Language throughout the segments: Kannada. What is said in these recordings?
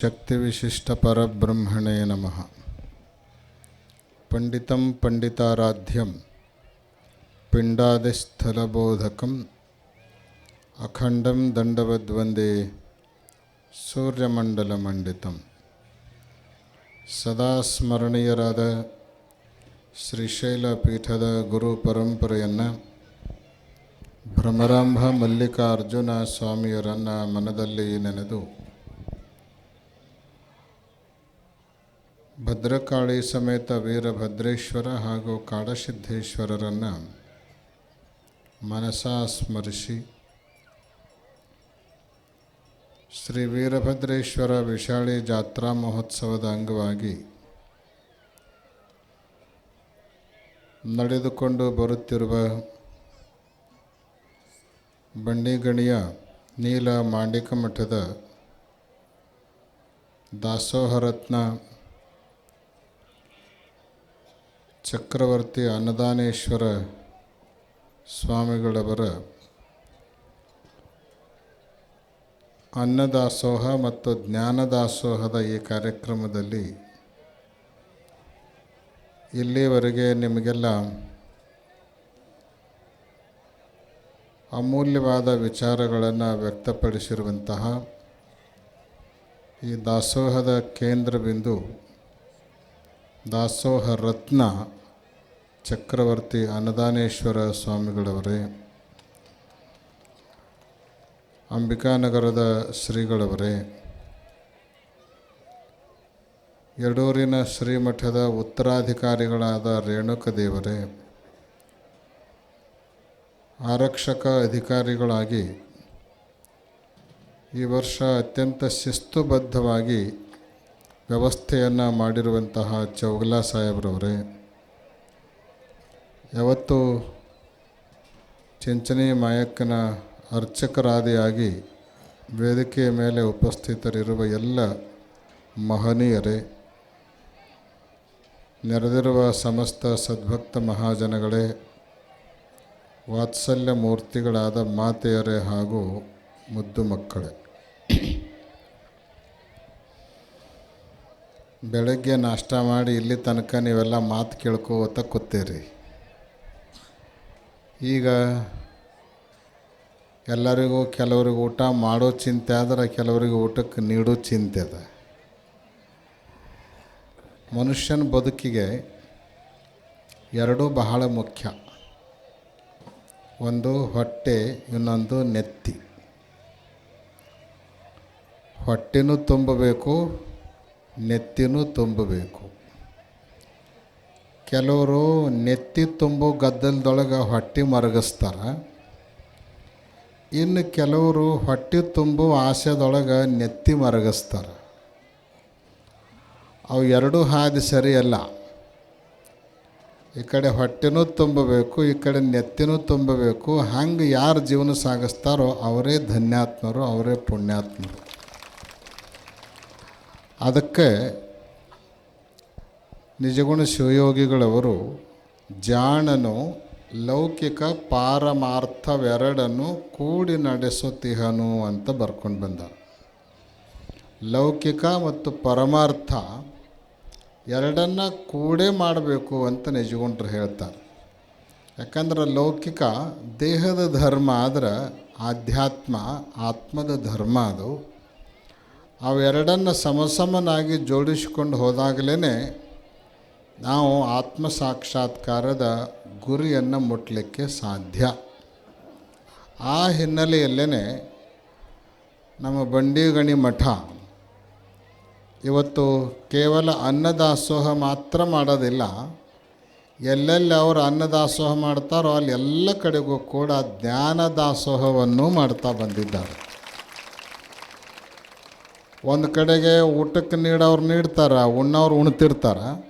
शक्तिविशिष्टपरब्रह्मणे नमः पण्डितं पण्डिताराध्यं पिण्डादिस्थलबोधकम् अखण्डं दण्डवद्वन्दे ಸೂರ್ಯಮಂಡಲಮಂಡಿತಂ ಸದಾ ಸ್ಮರಣೀಯರಾದ ಶ್ರೀಶೈಲ ಪೀಠದ ಗುರು ಪರಂಪರೆಯನ್ನು ಭ್ರಮರಾಂಭ ಮಲ್ಲಿಕಾರ್ಜುನ ಸ್ವಾಮಿಯರನ್ನು ಮನದಲ್ಲಿ ನೆನೆದು ಭದ್ರಕಾಳಿ ಸಮೇತ ವೀರಭದ್ರೇಶ್ವರ ಹಾಗೂ ಕಾಡಸಿದ್ಧೇಶ್ವರರನ್ನು ಮನಸಾ ಸ್ಮರಿಸಿ. ಶ್ರೀ ವೀರಭದ್ರೇಶ್ವರ ವಿಶಾಳಿ ಜಾತ್ರಾ ಮಹೋತ್ಸವದ ಅಂಗವಾಗಿ ನಡೆದುಕೊಂಡು ಬರುತ್ತಿರುವ ಬಂಡಿಗಣಿಯ ನೀಲ ಮಾಂಡಿಕ ಮಠದ ದಾಸೋಹರತ್ನ ಚಕ್ರವರ್ತಿ ಅನ್ನದಾನೇಶ್ವರ ಸ್ವಾಮಿಗಳವರ ಅನ್ನದಾಸೋಹ ಮತ್ತು ಜ್ಞಾನದಾಸೋಹದ ಈ ಕಾರ್ಯಕ್ರಮದಲ್ಲಿ ಇಲ್ಲಿವರೆಗೆ ನಿಮಗೆಲ್ಲ ಅಮೂಲ್ಯವಾದ ವಿಚಾರಗಳನ್ನು ವ್ಯಕ್ತಪಡಿಸಿರುವಂತಹ ಈ ದಾಸೋಹದ ಕೇಂದ್ರ ಬಿಂದು ದಾಸೋಹ ರತ್ನ ಚಕ್ರವರ್ತಿ ಅನ್ನದಾನೇಶ್ವರ ಸ್ವಾಮಿಗಳವರೇ. ಅಂಬಿಕಾನಗರದ ಶ್ರೀಗಳವರೇ. ಯಡೂರಿನ ಶ್ರೀಮಠದ ಉತ್ತರಾಧಿಕಾರಿಗಳಾದ ರೇಣುಕ ದೇವರೇ ಆರಕ್ಷಕ ಅಧಿಕಾರಿಗಳಾಗಿ ಈ ವರ್ಷ ಅತ್ಯಂತ ಶಿಸ್ತುಬದ್ಧವಾಗಿ ವ್ಯವಸ್ಥೆಯನ್ನು ಮಾಡಿರುವಂತಹ ಚೌಗಲಾ ಸಾಹೇಬ್ರವರೇ. ಯಾವತ್ತು ಚಿಂಚಣಿ ಮಾಯಕ್ಕನ ಅರ್ಚಕರಾದಿಯಾಗಿ ವೇದಿಕೆಯ ಮೇಲೆ ಉಪಸ್ಥಿತರಿರುವ ಎಲ್ಲ ಮಹನೀಯರೇ, ನೆರೆದಿರುವ ಸಮಸ್ತ ಸದ್ಭಕ್ತ ಮಹಾಜನಗಳೇ, ವಾತ್ಸಲ್ಯ ಮೂರ್ತಿಗಳಾದ ಮಾತೆಯರೇ ಹಾಗೂ ಮುದ್ದು ಮಕ್ಕಳೇ. ಬೆಳಗ್ಗೆ ನಾಷ್ಟ ಮಾಡಿ ಇಲ್ಲಿ ತನಕ ನೀವೆಲ್ಲ ಮಾತು ಕೇಳ್ಕೋತ ಕೂತೀರಿ. ಈಗ ಎಲ್ಲರಿಗೂ ಕೆಲವ್ರಿಗೆ ಊಟ ಮಾಡೋ ಚಿಂತೆ ಆದ್ರೆ ಕೆಲವರಿಗೆ ಊಟಕ್ಕೆ ನೀಡೋ ಚಿಂತೆ ಅದ. ಮನುಷ್ಯನ ಬದುಕಿಗೆ ಎರಡೂ ಬಹಳ ಮುಖ್ಯ. ಒಂದು ಹೊಟ್ಟೆ, ಇನ್ನೊಂದು ನೆತ್ತಿ. ಹೊಟ್ಟೆನೂ ತುಂಬಬೇಕು, ನೆತ್ತಿನೂ ತುಂಬಬೇಕು. ಕೆಲವರು ನೆತ್ತಿ ತುಂಬು ಗದ್ದಲದೊಳಗೆ ಹೊಟ್ಟೆ ಮರಗಿಸ್ತಾರೆ. ಇನ್ನು ಕೆಲವರು ಹೊಟ್ಟೆ ತುಂಬು ಆಸೆದೊಳಗೆ ನೆತ್ತಿ ಮರಗಿಸ್ತಾರೆ. ಅವು ಎರಡೂ ಹಾದಿ ಸರಿಯಲ್ಲ. ಈ ಕಡೆ ಹೊಟ್ಟೆನೂ ತುಂಬಬೇಕು, ಈ ಕಡೆ ನೆತ್ತಿನೂ ತುಂಬಬೇಕು. ಹಂಗೆ ಯಾರು ಜೀವನ ಸಾಗಿಸ್ತಾರೋ ಅವರೇ ಧನ್ಯಾತ್ಮರು, ಅವರೇ ಪುಣ್ಯಾತ್ಮರು. ಅದಕ್ಕೆ ನಿಜಗುಣ ಶಿವಯೋಗಿಗಳವರು ಜಾಣನು ಲೌಕಿಕ ಪಾರಮಾರ್ಥವೆರಡನ್ನು ಕೂಡಿ ನಡೆಸುತ್ತಿಹನು ಅಂತ ಬರ್ಕೊಂಡು ಬಂದ ಲೌಕಿಕ ಮತ್ತು ಪರಮಾರ್ಥ ಎರಡನ್ನ ಕೂಡೇ ಮಾಡಬೇಕು ಅಂತ ನಿಜಗೊಂಡ್ರು ಹೇಳ್ತಾರೆ. ಯಾಕಂದ್ರೆ ಲೌಕಿಕ ದೇಹದ ಧರ್ಮ ಆದ್ರೆ ಆಧ್ಯಾತ್ಮ, ಆತ್ಮದ ಧರ್ಮ ಅದು. ಅವೆರಡನ್ನು ಸಮಸಮನಾಗಿ ಜೋಡಿಸಿಕೊಂಡು ಹೋದಾಗಲೇ ನಾವು ಆತ್ಮ ಸಾಕ್ಷಾತ್ಕಾರದ ಗುರಿಯನ್ನು ಮುಟ್ಟಲಿಕ್ಕೆ ಸಾಧ್ಯ. ಆ ಹಿನ್ನೆಲೆಯಲ್ಲೇ ನಮ್ಮ ಬಂಡಿಗಣಿ ಮಠ ಇವತ್ತು ಕೇವಲ ಅನ್ನದಾಸೋಹ ಮಾತ್ರ ಮಾಡೋದಿಲ್ಲ. ಎಲ್ಲೆಲ್ಲಿ ಅವರು ಅನ್ನದಾಸೋಹ ಮಾಡ್ತಾರೋ ಅಲ್ಲಿ ಎಲ್ಲ ಕಡೆಗೂ ಕೂಡ ಜ್ಞಾನ ದಾಸೋಹವನ್ನು ಮಾಡ್ತಾ ಬಂದಿದ್ದಾರೆ. ಒಂದು ಕಡೆಗೆ ಊಟಕ್ಕೆ ನೀಡೋರು ನೀಡ್ತಾರೆ ಉಣ್ಣವ್ರು ಉಣ್ತಿರ್ತಾರೆ.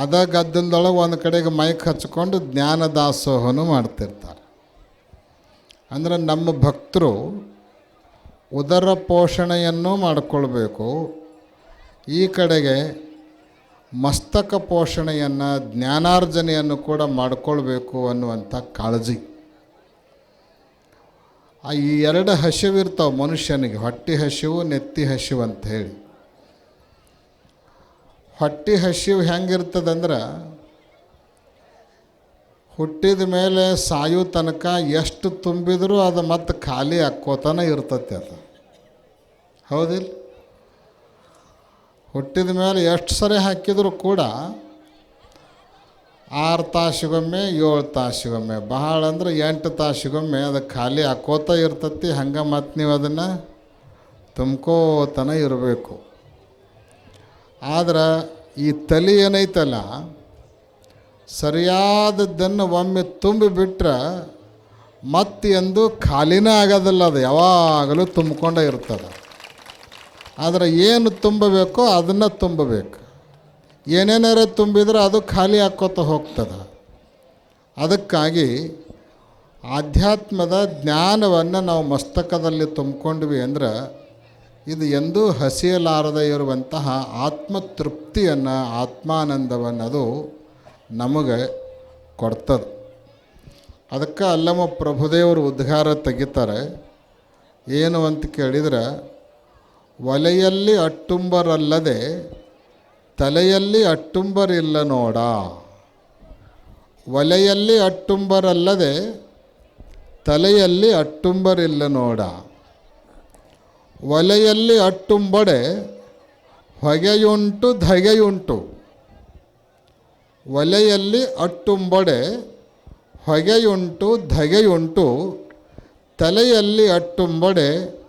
ಅದ ಗದ್ದಲದೊಳಗೆ ಒಂದು ಕಡೆಗೆ ಮೈಕ್ ಹಚ್ಕೊಂಡು ಜ್ಞಾನ ದಾಸೋಹನೂ ಮಾಡ್ತಿರ್ತಾರೆ. ಅಂದರೆ ನಮ್ಮ ಭಕ್ತರು ಉದರ ಪೋಷಣೆಯನ್ನು ಮಾಡಿಕೊಳ್ಬೇಕು. ಈ ಕಡೆಗೆ ಮಸ್ತಕ ಪೋಷಣೆಯನ್ನು, ಜ್ಞಾನಾರ್ಜನೆಯನ್ನು ಕೂಡ ಮಾಡಿಕೊಳ್ಬೇಕು ಅನ್ನುವಂಥ ಕಾಳಜಿ. ಆ ಈ ಎರಡು ಹಸಿವಿರ್ತಾವೆ ಮನುಷ್ಯನಿಗೆ, ಹೊಟ್ಟೆ ಹಸಿವು, ನೆತ್ತಿ ಹಸಿವು ಅಂತ ಹೇಳಿ. ಹೊಟ್ಟೆ ಹಸಿವು ಹೆಂಗಿರ್ತದಂದ್ರೆ ಹುಟ್ಟಿದ ಮೇಲೆ ಸಾಯೋ ತನಕ ಎಷ್ಟು ತುಂಬಿದರೂ ಅದು ಮತ್ತೆ ಖಾಲಿ ಹಾಕ್ಕೋತಾನೆ ಇರ್ತೈತೆ ಅದು. ಹೌದಿಲ್ಲ ಹುಟ್ಟಿದ ಮೇಲೆ ಎಷ್ಟು ಸರಿ ಹಾಕಿದರೂ ಕೂಡ ಆರು ತಾಸಿಗೊಮ್ಮೆ, ಏಳು ತಾಸಿಗೊಮ್ಮೆ, ಬಹಳ ಅಂದ್ರೆ ಎಂಟು ತಾಸಿಗೊಮ್ಮೆ ಅದು ಖಾಲಿ ಹಾಕೋತ ಇರ್ತತಿ, ಹಂಗೆ ಮತ್ತು ನೀವು ಅದನ್ನು ತುಂಬ್ಕೋತನ ಇರಬೇಕು. ಆದ್ರೆ ಈ ತಲೆ ಏನೈತಲ್ಲ, ಸರಿಯಾದದ್ದನ್ನು ಒಮ್ಮೆ ತುಂಬಿಬಿಟ್ರೆ ಮತ್ತೆ ಎಂದು ಖಾಲಿನೇ ಆಗೋದಿಲ್ಲ, ಅದು ಯಾವಾಗಲೂ ತುಂಬಿಕೊಂಡೇ ಇರ್ತದೆ. ಆದರೆ ಏನು ತುಂಬಬೇಕೋ ಅದನ್ನು ತುಂಬಬೇಕು. ಏನೇನಾರ ತುಂಬಿದ್ರೆ ಅದು ಖಾಲಿ ಹಾಕ್ಕೋತ ಹೋಗ್ತದೆ. ಅದಕ್ಕಾಗಿ ಆಧ್ಯಾತ್ಮದ ಜ್ಞಾನವನ್ನು ನಾವು ಮಸ್ತಕದಲ್ಲಿ ತುಂಬಿಕೊಂಡ್ವಿ ಅಂದ್ರೆ ಇದು ಎಂದೂ ಹಸಿಯಲಾರದೆ ಇರುವಂತಹ ಆತ್ಮತೃಪ್ತಿಯನ್ನು ಆತ್ಮಾನಂದವನ್ನು ಅದು ನಮಗೆ ಕೊಡ್ತದೆ. ಅದಕ್ಕೆ ಅಲ್ಲಮ್ಮ ಪ್ರಭುದೇವರು ಉದ್ಗಾರ ತೆಗಿತಾರೆ. ಏನು ಅಂತ ಕೇಳಿದ್ರೆ, ಒಲೆಯಲ್ಲಿ ಅಟ್ಟುಂಬರಲ್ಲದೆ ತಲೆಯಲ್ಲಿ ಅಟ್ಟುಂಬರಿಲ್ಲ ನೋಡ. ಒಲೆಯಲ್ಲಿ ಅಟ್ಟುಂಬರಲ್ಲದೆ ತಲೆಯಲ್ಲಿ ಅಟ್ಟುಂಬರಿಲ್ಲ ನೋಡ. ಒಲೆಯಲ್ಲಿ ಅಟ್ಟುಂಬಡೆ, ಹೊಗೆಯುಂಟು, ಧಗೆಯುಂಟು. ಒಲೆಯಲ್ಲಿ ಅಟ್ಟುಂಬಡೆ, ಹೊಗೆಯುಂಟು, ಧಗೆಯುಂಟು. ತಲೆಯಲ್ಲಿ ಅಟ್ಟುಂಬಡೆ,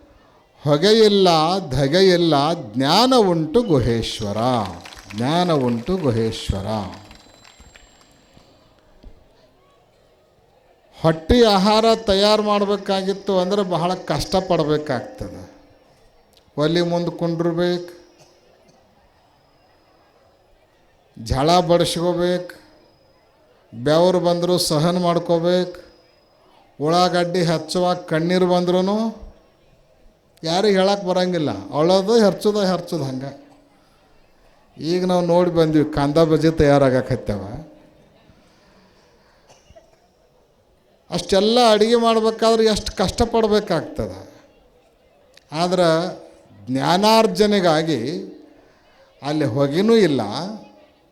ಹೊಗೆಯಿಲ್ಲ, ಧಗೆಯಿಲ್ಲ ಜ್ಞಾನ ಉಂಟು ಗುಹೇಶ್ವರ. ಜ್ಞಾನ ಉಂಟು ಗುಹೇಶ್ವರ. ಹೊಟ್ಟೆ ಆಹಾರ ತಯಾರು ಮಾಡಬೇಕಾಗಿತ್ತು ಅಂದರೆ ಬಹಳ ಕಷ್ಟಪಡಬೇಕಾಗ್ತದೆ. ಒಲಿ ಮುಂದೆ ಕುಂಡ್ರಬೇಕು. ಝಳ ಬಡಿಸ್ಕೋಬೇಕು. ಬೆವರು ಬಂದರೂ ಸಹನ ಮಾಡ್ಕೋಬೇಕು. ಉಳ್ಳಾಗಡ್ಡಿ ಹಚ್ಚುವಾಗ ಕಣ್ಣೀರು ಬಂದ್ರೂ ಯಾರಿಗೆ ಹೇಳಕ್ಕೆ ಬರೋಂಗಿಲ್ಲ. ಅಳೋದು ಹೆರ್ಚೋದ ಹೆರ್ಚೋದು ಹಂಗೆ. ಈಗ ನಾವು ನೋಡಿ ಬಂದ್ವಿ, ಕಾಂದ ಬಜ್ಜಿ ತಯಾರಾಗಕತ್ತೇವ. ಅಷ್ಟೆಲ್ಲ ಅಡುಗೆ ಮಾಡ್ಬೇಕಾದ್ರೆ ಎಷ್ಟು ಕಷ್ಟಪಡಬೇಕಾಗ್ತದೆ. ಆದ್ರೆ ಜ್ಞಾನಾರ್ಜನೆಗಾಗಿ ಅಲ್ಲಿ ಹೊಗೆನೂ ಇಲ್ಲ,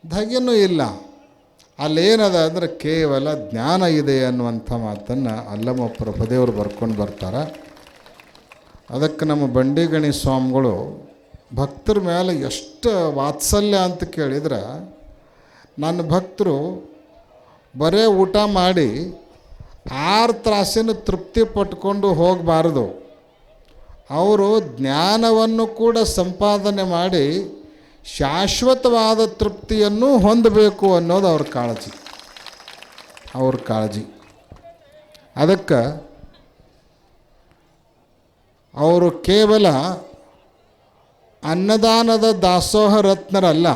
ಧಗೆನೂ ಇಲ್ಲ. ಅಲ್ಲೇನದ ಅಂದರೆ ಕೇವಲ ಜ್ಞಾನ ಇದೆ ಅನ್ನುವಂಥ ಮಾತನ್ನು ಅಲ್ಲಮ್ಮ ಪ್ರಭುದೇವರು ಬರ್ಕೊಂಡು ಬರ್ತಾರೆ. ಅದಕ್ಕೆ ನಮ್ಮ ಬಂಡಿಗಣಿ ಸ್ವಾಮಿಗಳು ಭಕ್ತರ ಮೇಲೆ ಎಷ್ಟು ವಾತ್ಸಲ್ಯ ಅಂತ ಕೇಳಿದ್ರೆ, ನನ್ನ ಭಕ್ತರು ಬರೇ ಊಟ ಮಾಡಿ ಆರು ತ್ರಾಸಿನ ತೃಪ್ತಿ ಪಟ್ಕೊಂಡು ಹೋಗಬಾರ್ದು. ಅವರು ಜ್ಞಾನವನ್ನು ಕೂಡ ಸಂಪಾದನೆ ಮಾಡಿ ಶಾಶ್ವತವಾದ ತೃಪ್ತಿಯನ್ನು ಹೊಂದಬೇಕು ಅನ್ನೋದು ಅವ್ರ ಕಾಳಜಿ. ಅವ್ರ ಕಾಳಜಿ. ಅದಕ್ಕೆ ಅವರು ಕೇವಲ ಅನ್ನದಾನದ ದಾಸೋಹ ರತ್ನರಲ್ಲ.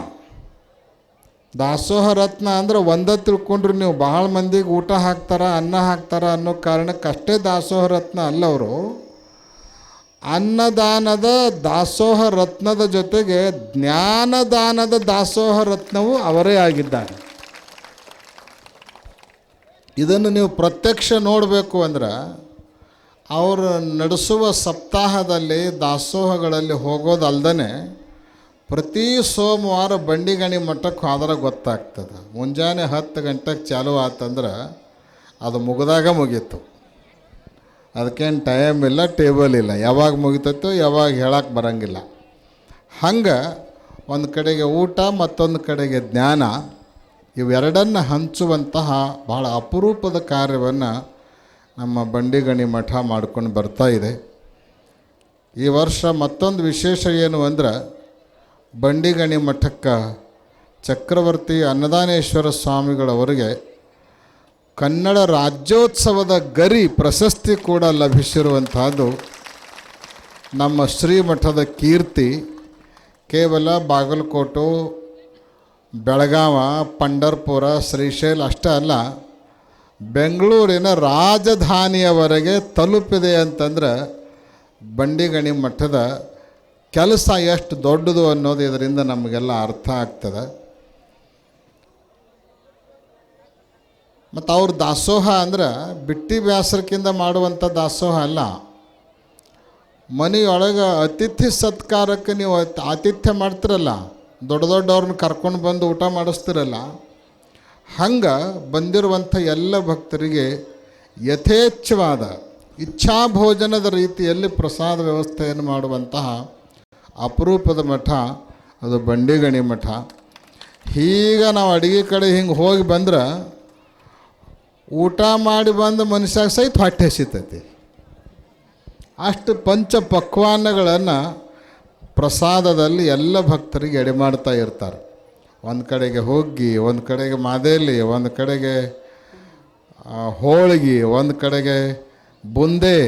ದಾಸೋಹ ರತ್ನ ಅಂದ್ರೆ ಒಂದ ತಿಳ್ಕೊಂಡ್ರು ನೀವು ಭಾಳ ಮಂದಿಗೆ ಊಟ ಹಾಕ್ತಾರ, ಅನ್ನ ಹಾಕ್ತಾರ ಅನ್ನೋ ಕಾರಣಕ್ಕೆ ಅಷ್ಟೇ ದಾಸೋಹ ರತ್ನ ಅಲ್ಲ ಅವರು. ಅನ್ನದಾನದ ದಾಸೋಹ ರತ್ನದ ಜೊತೆಗೆ ಜ್ಞಾನದಾನದ ದಾಸೋಹ ರತ್ನವು ಅವರೇ ಆಗಿದ್ದಾರೆ. ಇದನ್ನು ನೀವು ಪ್ರತ್ಯಕ್ಷ ನೋಡಬೇಕು ಅಂದ್ರೆ ಅವರು ನಡೆಸುವ ಸಪ್ತಾಹದಲ್ಲಿ ದಾಸೋಹಗಳಲ್ಲಿ ಹೋಗೋದಲ್ದೇ ಪ್ರತಿ ಸೋಮವಾರ ಬಂಡಿಗಣಿ ಮಠಕ್ಕೆ ಹೋದ್ರೆ ಗೊತ್ತಾಗ್ತದೆ. ಮುಂಜಾನೆ ಹತ್ತು ಗಂಟೆಗೆ ಚಾಲು ಆತಂದ್ರೆ ಅದು ಮುಗಿದಾಗ ಮುಗೀತು. ಅದಕ್ಕೇನು ಟೈಮ್ ಇಲ್ಲ ಟೇಬಲ್ ಇಲ್ಲ. ಯಾವಾಗ ಮುಗಿತೈತೋ ಯಾವಾಗ ಹೇಳಕ್ಕೆ ಬರೋಂಗಿಲ್ಲ. ಹಂಗೆ ಒಂದು ಕಡೆಗೆ ಊಟ, ಮತ್ತೊಂದು ಕಡೆಗೆ ಜ್ಞಾನ, ಇವೆರಡನ್ನು ಹಂಚುವಂತಹ ಭಾಳ ಅಪರೂಪದ ಕಾರ್ಯವನ್ನು ನಮ್ಮ ಬಂಡಿಗಣಿ ಮಠ ಮಾಡ್ಕೊಂಡು ಬರ್ತಾ ಇದೆ. ಈ ವರ್ಷ ಮತ್ತೊಂದು ವಿಶೇಷ ಏನು ಅಂದ್ರೆ, ಬಂಡಿಗಣಿ ಮಠಕ್ಕೆ ಚಕ್ರವರ್ತಿ ಅನ್ನದಾನೇಶ್ವರ ಸ್ವಾಮಿಗಳವರಿಗೆ ಕನ್ನಡ ರಾಜ್ಯೋತ್ಸವದ ಗರಿ ಪ್ರಶಸ್ತಿ ಕೂಡ ಲಭಿಸಿರುವಂತಹದ್ದು ನಮ್ಮ ಶ್ರೀಮಠದ ಕೀರ್ತಿ. ಕೇವಲ ಬಾಗಲಕೋಟು, ಬೆಳಗಾವ, ಪಂಡರ್ಪುರ, ಶ್ರೀಶೈಲ ಅಷ್ಟೇ ಅಲ್ಲ, ಬೆಂಗಳೂರಿನ ರಾಜಧಾನಿಯವರೆಗೆ ತಲುಪಿದೆ ಅಂತಂದ್ರೆ ಬಂಡಿಗಣಿ ಮಠದ ಕೆಲಸ ಎಷ್ಟು ದೊಡ್ಡದು ಅನ್ನೋದು ಇದರಿಂದ ನಮಗೆಲ್ಲ ಅರ್ಥ ಆಗ್ತದೆ. ಮತ್ತು ಅವ್ರ ದಾಸೋಹ ಅಂದ್ರೆ ಬಿಟ್ಟಿ ಬ್ಯಾಸರಕ್ಕಿಂದ ಮಾಡುವಂಥ ದಾಸೋಹ ಅಲ್ಲ. ಮನೆಯೊಳಗೆ ಅತಿಥಿ ಸತ್ಕಾರಕ್ಕೆ ನೀವು ಆತಿಥ್ಯ ಮಾಡ್ತಿರಲ್ಲ, ದೊಡ್ಡ ದೊಡ್ಡವ್ರನ್ನ ಕರ್ಕೊಂಡು ಬಂದು ಊಟ ಮಾಡಿಸ್ತಿರಲ್ಲ, ಹಂಗೆ ಬಂದಿರುವಂಥ ಎಲ್ಲ ಭಕ್ತರಿಗೆ ಯಥೇಚ್ಛವಾದ ಇಚ್ಛಾ ಭೋಜನದ ರೀತಿಯಲ್ಲಿ ಪ್ರಸಾದ ವ್ಯವಸ್ಥೆಯನ್ನು ಮಾಡುವಂತಹ ಅಪರೂಪದ ಮಠ, ಅದು ಬಂಡಿಗಣಿ ಮಠ. ಈಗ ನಾವು ಅಡುಗೆ ಕಡೆ ಹಿಂಗೆ ಹೋಗಿ ಬಂದ್ರೆ ಊಟ ಮಾಡಿ ಬಂದ ಮನುಷ್ಯಾಗ ಸಹಿತ ಹೊಟ್ಟೆ ಹಸಿತೈತಿ. ಅಷ್ಟು ಪಂಚ ಪಕ್ವಾನ್ನಗಳನ್ನು ಪ್ರಸಾದದಲ್ಲಿ ಎಲ್ಲ ಭಕ್ತರಿಗೆ ಎಡೆ ಮಾಡ್ತಾ ಇರ್ತಾರೆ. ಒಂದು ಕಡೆಗೆ ಹೋಗಿ ಒಂದು ಕಡೆಗೆ ಮಾದೇಲಿ, ಒಂದು ಕಡೆಗೆ ಹೋಳಿಗೆ, ಒಂದು ಕಡೆಗೆ ಬುಂದೆ,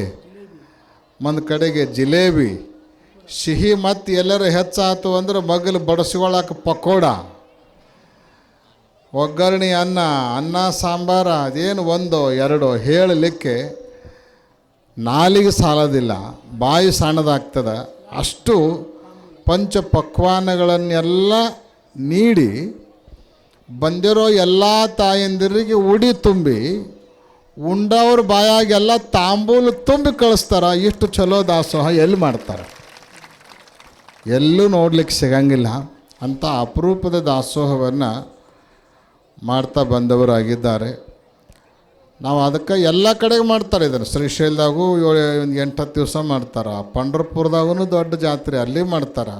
ಒಂದು ಕಡೆಗೆ ಜಿಲೇಬಿ, ಸಿಹಿ ಮತ್ತು ಎಲ್ಲರೂ ಹೆಚ್ಚಾಯ್ತು ಅಂದ್ರೆ ಮಗಲು ಬಡಿಸ್ಕೊಳಕ್ಕೆ ಪಕೋಡ. ಒಗ್ಗರಣೆ ಅನ್ನ ಅನ್ನ, ಸಾಂಬಾರ, ಅದೇನು ಒಂದು ಎರಡು ಹೇಳಲಿಕ್ಕೆ ನಾಲಿಗೆ ಸಾಲೋದಿಲ್ಲ, ಬಾಯಿ ಸಣ್ಣದಾಗ್ತದೆ. ಅಷ್ಟು ಪಂಚ ಪಕ್ವಾನಗಳನ್ನೆಲ್ಲ ನೀಡಿ ಬಂದಿರೋ ಎಲ್ಲ ತಾಯಂದಿರಿಗೆ ಉಡಿ ತುಂಬಿ, ಉಂಡವ್ರ ಬಾಯಾಗೆಲ್ಲ ತಾಂಬೂಲು ತುಂಬಿ ಕಳಿಸ್ತಾರ, ಇಷ್ಟು ಚಲೋ ದಾಸೋಹ ಎಲ್ಲಿ ಮಾಡ್ತಾರೆ? ಎಲ್ಲೂ ನೋಡ್ಲಿಕ್ಕೆ ಸಿಗಂಗಿಲ್ಲ. ಅಂಥ ಅಪರೂಪದ ದಾಸೋಹವನ್ನು ಮಾಡ್ತಾ ಬಂದವರಾಗಿದ್ದಾರೆ. ನಾವು ಅದಕ್ಕೆ ಎಲ್ಲ ಕಡೆಗೆ ಮಾಡ್ತಾರೆ ಇದನ್ನು. ಶ್ರೀಶೈಲದಾಗೂ ಏಳು, ಒಂದು ಎಂಟು ಹತ್ತು ದಿವಸ ಮಾಡ್ತಾರೆ. ಪಂಡರ್ಪುರದಾಗೂ ದೊಡ್ಡ ಜಾತ್ರೆ, ಅಲ್ಲಿ ಮಾಡ್ತಾರೆ.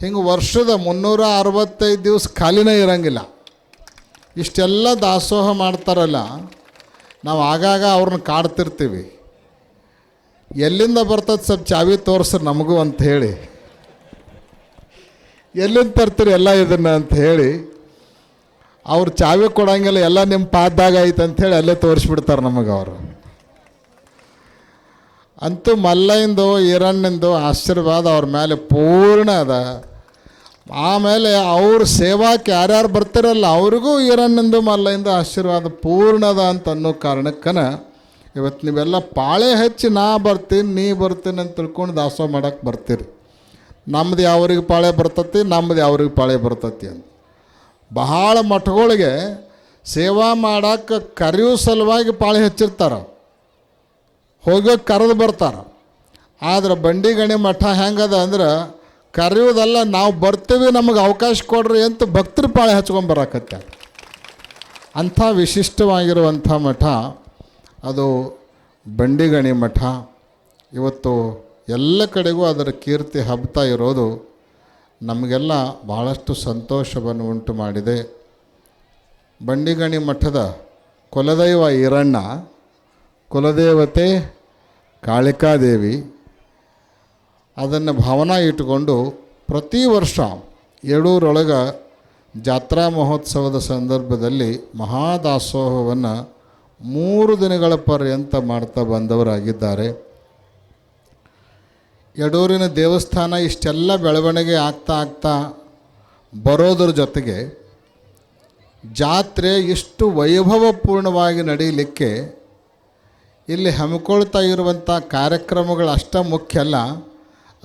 ಹಿಂಗೆ ವರ್ಷದ ಮುನ್ನೂರ ಅರವತ್ತೈದು ದಿವಸ ಖಾಲಿನೇ ಇರಂಗಿಲ್ಲ. ಇಷ್ಟೆಲ್ಲ ದಾಸೋಹ ಮಾಡ್ತಾರಲ್ಲ, ನಾವು ಆಗಾಗ ಅವ್ರನ್ನ ಕಾಡ್ತಿರ್ತೀವಿ. ಎಲ್ಲಿಂದ ಬರ್ತದೆ ಸ್ವಲ್ಪ ಚಾವಿ ತೋರಿಸ್ರಿ ನಮಗೂ ಅಂತ ಹೇಳಿ. ಎಲ್ಲಿಂದ ತರ್ತೀರಿ ಎಲ್ಲ ಇದನ್ನು ಅಂತ ಹೇಳಿ ಅವ್ರು ಚಾವಿ ಕೊಡಂಗಿಲ್ಲ, ಎಲ್ಲ ನಿಮ್ಮ ಪಾದಾಗ ಐತೆ ಅಂಥೇಳಿ ಅಲ್ಲೇ ತೋರಿಸ್ಬಿಡ್ತಾರೆ ನಮಗೆ ಅವರು. ಅಂತೂ ಮಲ್ಲಯಿಂದ ಈರಣ್ಣಂದು ಆಶೀರ್ವಾದ ಅವ್ರ ಮೇಲೆ ಪೂರ್ಣ ಅದ. ಆಮೇಲೆ ಅವ್ರ ಸೇವಾಕ್ಕೆ ಯಾರ್ಯಾರು ಬರ್ತಾರಲ್ಲ, ಅವ್ರಿಗೂ ಈರಣ್ಣಿಂದು ಮಲ್ಲಯಿಂದ ಆಶೀರ್ವಾದ ಪೂರ್ಣ ಅದ ಅಂತ ಅನ್ನೋ ಕಾರಣಕ್ಕನ ಇವತ್ತು ನೀವೆಲ್ಲ ಪಾಳೆ ಹಚ್ಚಿ ನಾ ಬರ್ತೀನಿ, ನೀ ಬರ್ತೀನಿ ಅಂತ ತಿಳ್ಕೊಂಡು ದಾಸೋಹ ಮಾಡಕ್ಕೆ ಬರ್ತೀರಿ. ನಮ್ಮದು ಯಾವ್ರಿಗೆ ಪಾಳೆ ಬರ್ತತಿ ನಮ್ಮದು ಯಾವ್ರಿಗೆ ಪಾಳೆ ಬರ್ತತಿ ಅಂತ. ಬಹಳ ಮಠಗಳಿಗೆ ಸೇವಾ ಮಾಡೋಕ್ಕೆ ಕರೆಯುವ ಸಲುವಾಗಿ ಪಾಳಿ ಹಚ್ಚಿರ್ತಾರೆ. ಹೋಗಿ ಕರೆದು ಬರ್ತಾರೆ. ಆದ್ರೆ ಬಂಡಿಗಣಿ ಮಠ ಹೆಂಗದ ಅಂದ್ರೆ ಕರೆಯುವುದಲ್ಲ, ನಾವು ಬರ್ತೀವಿ ನಮಗೆ ಅವಕಾಶ ಕೊಡ್ರಿ ಅಂತ ಭಕ್ತರು ಪಾಳೆ ಹಚ್ಕೊಂಡು ಬರಾಕತ್ತೆ ಅಂಥ ವಿಶಿಷ್ಟವಾಗಿರುವಂಥ ಮಠ ಅದು ಬಂಡಿಗಣಿ ಮಠ. ಇವತ್ತು ಎಲ್ಲ ಕಡೆಗೂ ಅದರ ಕೀರ್ತಿ ಹಬ್ತಾ ಇರೋದು ನಮಗೆಲ್ಲ ಭಾಳಷ್ಟು ಸಂತೋಷವನ್ನು ಉಂಟು ಮಾಡಿದೆ. ಬಂಡಿಗಣಿ ಮಠದ ಕುಲದೈವ ಈರಣ್ಣ, ಕುಲದೇವತೆ ಕಾಳಿಕಾದೇವಿ, ಅದನ್ನು ಭಾವನಾ ಇಟ್ಟುಕೊಂಡು ಪ್ರತಿ ವರ್ಷ ಏಳೂರೊಳಗೆ ಜಾತ್ರಾ ಮಹೋತ್ಸವದ ಸಂದರ್ಭದಲ್ಲಿ ಮಹಾದಾಸೋಹವನ್ನು ಮೂರು ದಿನಗಳ ಪರ್ಯಂತ ಮಾಡ್ತಾ ಬಂದವರಾಗಿದ್ದಾರೆ. ಯಡೂರಿನ ದೇವಸ್ಥಾನ ಇಷ್ಟೆಲ್ಲ ಬೆಳವಣಿಗೆ ಆಗ್ತಾ ಆಗ್ತಾ ಬರೋದ್ರ ಜೊತೆಗೆ ಜಾತ್ರೆ ಇಷ್ಟು ವೈಭವಪೂರ್ಣವಾಗಿ ನಡೀಲಿಕ್ಕೆ ಇಲ್ಲಿ ಹಮ್ಮಿಕೊಳ್ತಾ ಇರುವಂಥ ಕಾರ್ಯಕ್ರಮಗಳು ಅಷ್ಟ ಮುಖ್ಯ ಅಲ್ಲ.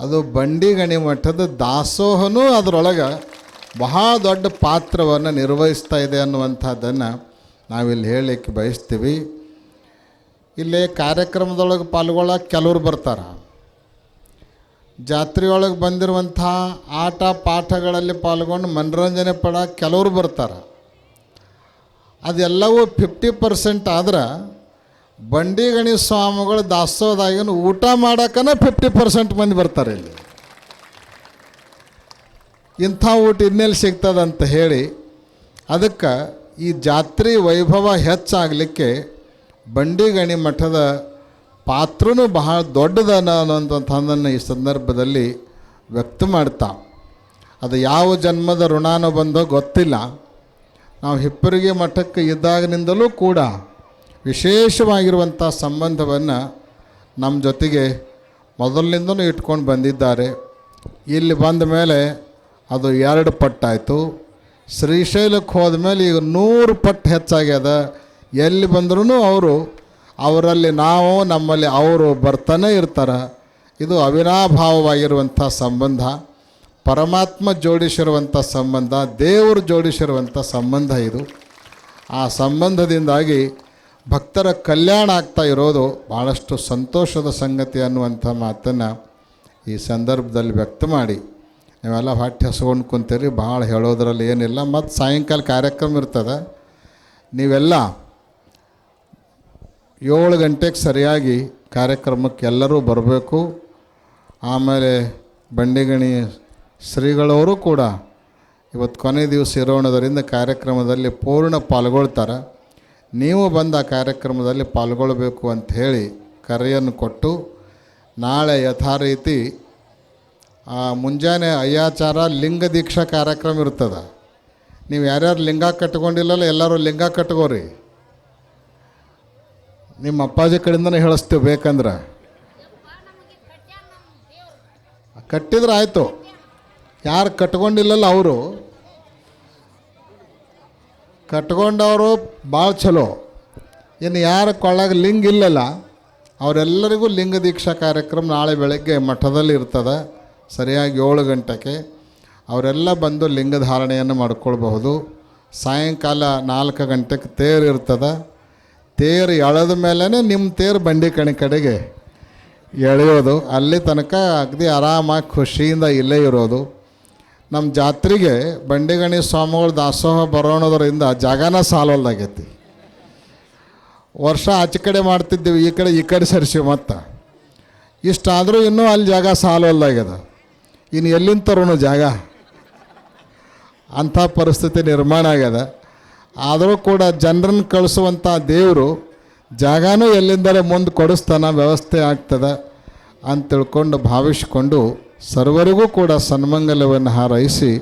ಅದು ಬಂಡಿಗಣಿ ಮಠದ ದಾಸೋಹನೂ ಅದರೊಳಗೆ ಬಹಳ ದೊಡ್ಡ ಪಾತ್ರವನ್ನು ನಿರ್ವಹಿಸ್ತಾ ಇದೆ ಅನ್ನುವಂಥದ್ದನ್ನು ನಾವಿಲ್ಲಿ ಹೇಳಲಿಕ್ಕೆ ಬಯಸ್ತೀವಿ. ಇಲ್ಲಿ ಕಾರ್ಯಕ್ರಮದೊಳಗೆ ಪಾಲ್ಗೊಳ್ಳೋಕೆ ಕೆಲವ್ರು ಬರ್ತಾರೆ. ಜಾತ್ರೆಯೊಳಗೆ ಬಂದಿರುವಂಥ ಆಟ ಪಾಠಗಳಲ್ಲಿ ಪಾಲ್ಗೊಂಡು ಮನರಂಜನೆ ಪಡ ಕೆಲವರು ಬರ್ತಾರೆ. ಅದೆಲ್ಲವೂ ಫಿಫ್ಟಿ ಪರ್ಸೆಂಟ್ ಆದ್ರೆ ಬಂಡಿಗಣಿ ಸ್ವಾಮಿಗಳು ದಾಸೋದಾಗಿನ ಊಟ ಮಾಡಕ್ಕನ ಫಿಫ್ಟಿ ಪರ್ಸೆಂಟ್ ಮಂದಿ ಬರ್ತಾರೆ ಇಲ್ಲಿ. ಇಂಥ ಊಟ ಇನ್ನೆಲ್ಲಿ ಸಿಗ್ತದಂತ ಹೇಳಿ ಅದಕ್ಕೆ ಈ ಜಾತ್ರೆ ವೈಭವ ಹೆಚ್ಚಾಗಲಿಕ್ಕೆ ಬಂಡಿಗಣಿ ಮಠದ ಪಾತ್ರನೂ ಬಹಳ ದೊಡ್ಡದನ ಅನ್ನೋಂಥದ್ದನ್ನು ಈ ಸಂದರ್ಭದಲ್ಲಿ ವ್ಯಕ್ತ ಮಾಡ್ತಾ. ಅದು ಯಾವ ಜನ್ಮದ ಋಣಾನು ಬಂದೋ ಗೊತ್ತಿಲ್ಲ. ನಾವು ಹಿಪ್ಪರಿಗೆ ಮಠಕ್ಕೆ ಇದ್ದಾಗಿನಿಂದಲೂ ಕೂಡ ವಿಶೇಷವಾಗಿರುವಂಥ ಸಂಬಂಧವನ್ನು ನಮ್ಮ ಜೊತೆಗೆ ಮೊದಲಿನಿಂದಲೂ ಇಟ್ಕೊಂಡು ಬಂದಿದ್ದಾರೆ. ಇಲ್ಲಿ ಬಂದ ಮೇಲೆ ಅದು ಎರಡು ಪಟ್ಟಾಯಿತು. ಶ್ರೀಶೈಲಕ್ಕೆ ಹೋದ ಮೇಲೆ ಈಗ ನೂರು ಪಟ್ಟು ಹೆಚ್ಚಾಗ್ಯದ. ಎಲ್ಲಿ ಬಂದ್ರೂ ಅವರು ಅವರಲ್ಲಿ ನಾವು, ನಮ್ಮಲ್ಲಿ ಅವರು ಬರ್ತಾನೆ ಇರ್ತಾರೆ. ಇದು ಅವಿನಾಭಾವವಾಗಿರುವಂಥ ಸಂಬಂಧ, ಪರಮಾತ್ಮ ಜೋಡಿಸಿರುವಂಥ ಸಂಬಂಧ, ದೇವರು ಜೋಡಿಸಿರುವಂಥ ಸಂಬಂಧ ಇದು. ಆ ಸಂಬಂಧದಿಂದಾಗಿ ಭಕ್ತರ ಕಲ್ಯಾಣ ಆಗ್ತಾ ಇರೋದು ಭಾಳಷ್ಟು ಸಂತೋಷದ ಸಂಗತಿ ಅನ್ನುವಂಥ ಮಾತನ್ನು ಈ ಸಂದರ್ಭದಲ್ಲಿ ವ್ಯಕ್ತ ಮಾಡಿ. ನೀವೆಲ್ಲ ಹೊಟ್ಟೆ ಹಸ್ಕೊಂಡು ಕುಂತೀರಿ, ಭಾಳ ಹೇಳೋದ್ರಲ್ಲಿ ಏನಿಲ್ಲ, ಮತ್ತು ಸಾಯಂಕಾಲ ಕಾರ್ಯಕ್ರಮ ಇರ್ತದೆ. ನೀವೆಲ್ಲ ಏಳು ಗಂಟೆಗೆ ಸರಿಯಾಗಿ ಕಾರ್ಯಕ್ರಮಕ್ಕೆ ಎಲ್ಲರೂ ಬರಬೇಕು. ಆಮೇಲೆ ಬಂಡಿಗಣಿ ಶ್ರೀಗಳವರು ಕೂಡ ಇವತ್ತು ಕೊನೆ ದಿವಸ ಇರೋಣದರಿಂದ ಕಾರ್ಯಕ್ರಮದಲ್ಲಿ ಪೂರ್ಣ ಪಾಲ್ಗೊಳ್ತಾರೆ. ನೀವು ಬಂದ ಆ ಕಾರ್ಯಕ್ರಮದಲ್ಲಿ ಪಾಲ್ಗೊಳ್ಬೇಕು ಅಂತ ಹೇಳಿ ಕರೆಯನ್ನು ಕೊಟ್ಟು ನಾಳೆ ಯಥಾ ಆ ಮುಂಜಾನೆ ಅಯ್ಯಾಚಾರ ಲಿಂಗ ದೀಕ್ಷಾ ಕಾರ್ಯಕ್ರಮ ಇರ್ತದೆ. ನೀವು ಯಾರ್ಯಾರು ಲಿಂಗ ಕಟ್ಕೊಂಡಿಲ್ಲಲ್ಲ ಎಲ್ಲರೂ ಲಿಂಗ ಕಟ್ಕೋರಿ. ನಿಮ್ಮ ಅಪ್ಪಾಜಿ ಕಡೆಯಿಂದನೇ ಹೇಳಿಸ್ತೇವೆ ಬೇಕಂದ್ರೆ. ಕಟ್ಟಿದ್ರೆ ಆಯಿತು. ಯಾರು ಕಟ್ಕೊಂಡಿಲ್ಲಲ್ಲ ಅವರು. ಕಟ್ಕೊಂಡವರು ಭಾಳ ಚಲೋ. ಇನ್ನು ಯಾರ ಕೊಳ್ಳಾಗ ಲಿಂಗ ಇಲ್ಲಲ್ಲ, ಅವರೆಲ್ಲರಿಗೂ ಲಿಂಗ ದೀಕ್ಷಾ ಕಾರ್ಯಕ್ರಮ ನಾಳೆ ಬೆಳಗ್ಗೆ ಮಠದಲ್ಲಿ ಇರ್ತದೆ. ಸರಿಯಾಗಿ ಏಳು ಗಂಟೆಗೆ. ಅವರೆಲ್ಲ ಬಂದು ಲಿಂಗ ಧಾರಣೆಯನ್ನು ಮಾಡ್ಕೊಳ್ಬಹುದು. ಸಾಯಂಕಾಲ ನಾಲ್ಕು ಗಂಟೆಗೆ ತೇರು ಇರ್ತದೆ. ತೇರು ಎಳೆದ ಮೇಲೇ ನಿಮ್ಮ ತೇರು ಬಂಡಿ ಕಣಿ ಕಡೆಗೆ ಎಳೆಯೋದು. ಅಲ್ಲಿ ತನಕ ಅಗದಿ ಆರಾಮಾಗಿ ಖುಷಿಯಿಂದ ಇಲ್ಲೇ ಇರೋದು. ನಮ್ಮ ಜಾತ್ರೆಗೆ ಬಂಡಿಗಣಿ ಸ್ವಾಮಿಗಳು ದಾಸೋಹ ಬರೋಣದ್ರಿಂದ ಜಾಗನ ಸಾಲಲ್ದಾಗೈತಿ. ವರ್ಷ ಆಚೆ ಕಡೆ ಮಾಡ್ತಿದ್ದೀವಿ, ಈ ಕಡೆ ಈ ಕಡೆ ಸರಿಸಿ ಮತ್ತು. ಇಷ್ಟಾದರೂ ಇನ್ನೂ ಅಲ್ಲಿ ಜಾಗ ಸಾಲಲ್ದಾಗ್ಯದ. ಇನ್ನು ಎಲ್ಲಿಂದ ತರೋಣ ಜಾಗ? ಅಂಥ ಪರಿಸ್ಥಿತಿ ನಿರ್ಮಾಣ ಆಗ್ಯದ. ಆದರೂ ಕೂಡ ಜನರನ್ನು ಕಳಿಸುವಂಥ ದೇವರು ಜಾಗನೂ ಎಲ್ಲಿಂದಲೇ ಮುಂದೆ ಕೊಡಿಸ್ತಾನ ವ್ಯವಸ್ಥೆ ಆಗ್ತದೆ ಅಂತ ತಿಳ್ಕೊಂಡು ಭಾವಿಸಿಕೊಂಡು ಸರ್ವರಿಗೂ ಕೂಡ ಸನ್ಮಂಗಲವನ್ನು ಹಾರೈಸಿ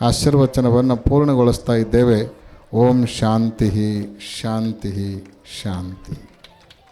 ಆಶೀರ್ವಚನವನ್ನು ಪೂರ್ಣಗೊಳಿಸ್ತಾ ಇದ್ದೇವೆ. ಓಂ ಶಾಂತಿ ಶಾಂತಿ ಶಾಂತಿ